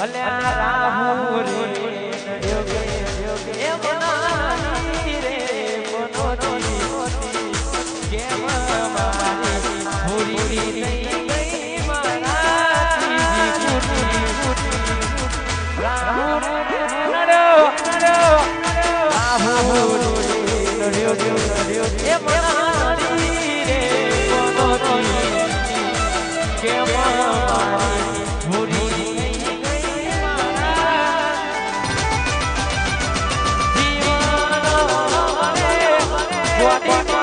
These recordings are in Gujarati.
અલ્યા રાહુ રે મોટી કરો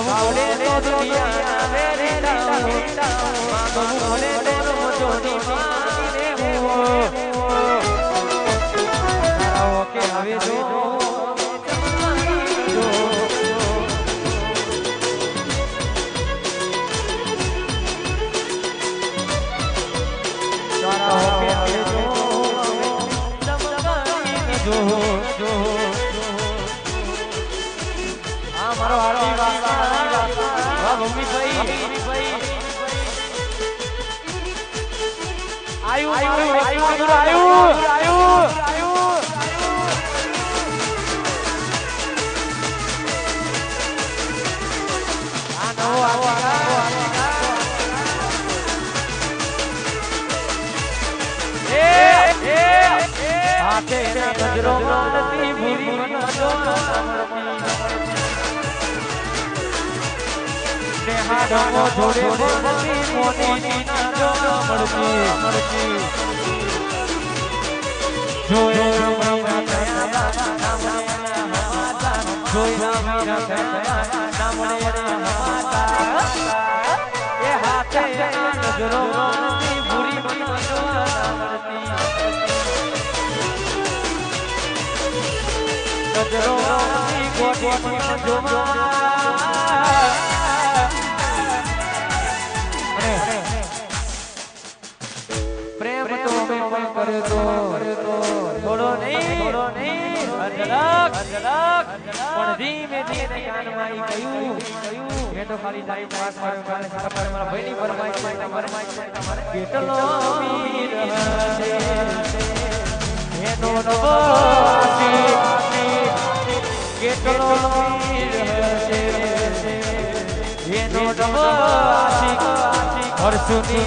થાવું પડે તો દુનિયાના વેરી થાવું માગવું પડે તો માંગી લેવું તારાઓ કે જો જો વાહ મમ્મી ભાઈ. આયુ આયુ આયુ આયુ આયુ આ નવો આવો આવો એ એ હાથે ગજરો માનતી ભૂરી મનજો ને હાડો જોડે બોલતી મોની નાજો મળતી મળતી જોયો મહિના થયા જોયા મહિના થયા નામણે હમાતા એ હાથે નજરો માનતી ભૂરી મનજો મળતી નજરો માનતી ગોટી મનજો પ્રેમ તો અમે પણ કર્યો તો થોડો નહીં થોડો નહીં અઢળક અઢળક પણ ધીમે ધીમે કાનમાં કહ્યું કહ્યું મેં તો ખાલી તારી પાસ માર્યો કાલે સફર મારા ભાઈની ફરમાઈશ છે તમારે તમારે કેટલો વીર હશે એનો નવો કેટલો વીર હશે એનો નવો આશી હરસુની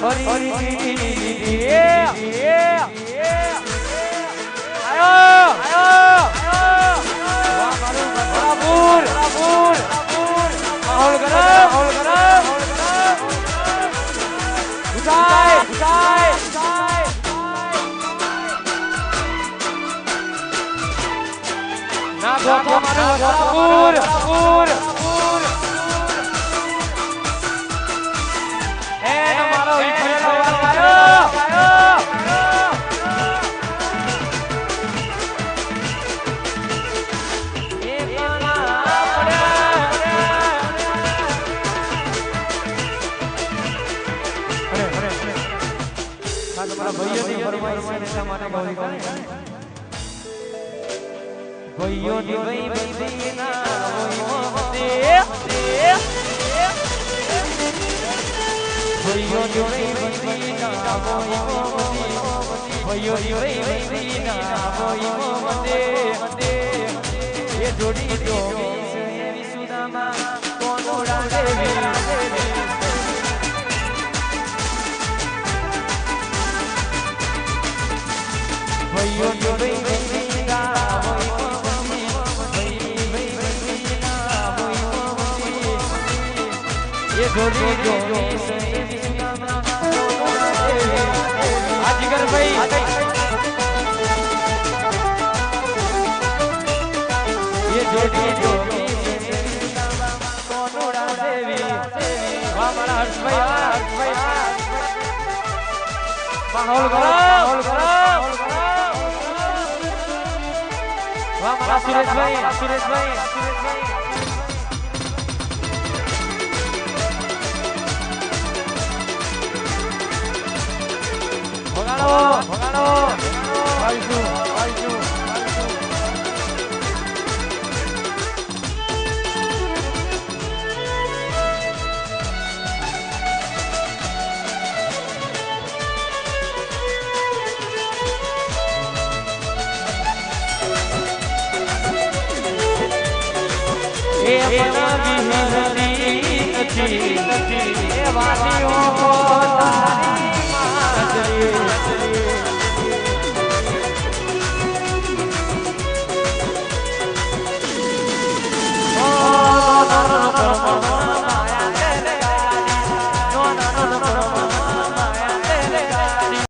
ફરી આયો આયો રાપુર રાપુર માહોલ કરો માહોલ ઉઠાય ઉઠાય ઉઠાય ના ગોખો મારો રાપુર રાપુર ભાઈઓની ભાઈ ભાઈ ના હોય ભાઈઓની ભાઈ ભાઈ ના હોય ભાઈઓની ભાઈ ભાઈ ના હોય એ જોડી જો વિસુદામાં કોનોડા દેવી? अजगर भाई ये जोड़ी जोड़ी कोनोड़ा देवी हमारा हर्ष भाई हर्ष भाई माहौल करो माहौल करो हमारा सुरेश भाई सुरेश भाई सुरेश भाई એ બનાવી નથી નથી એ વાલીઓ તારી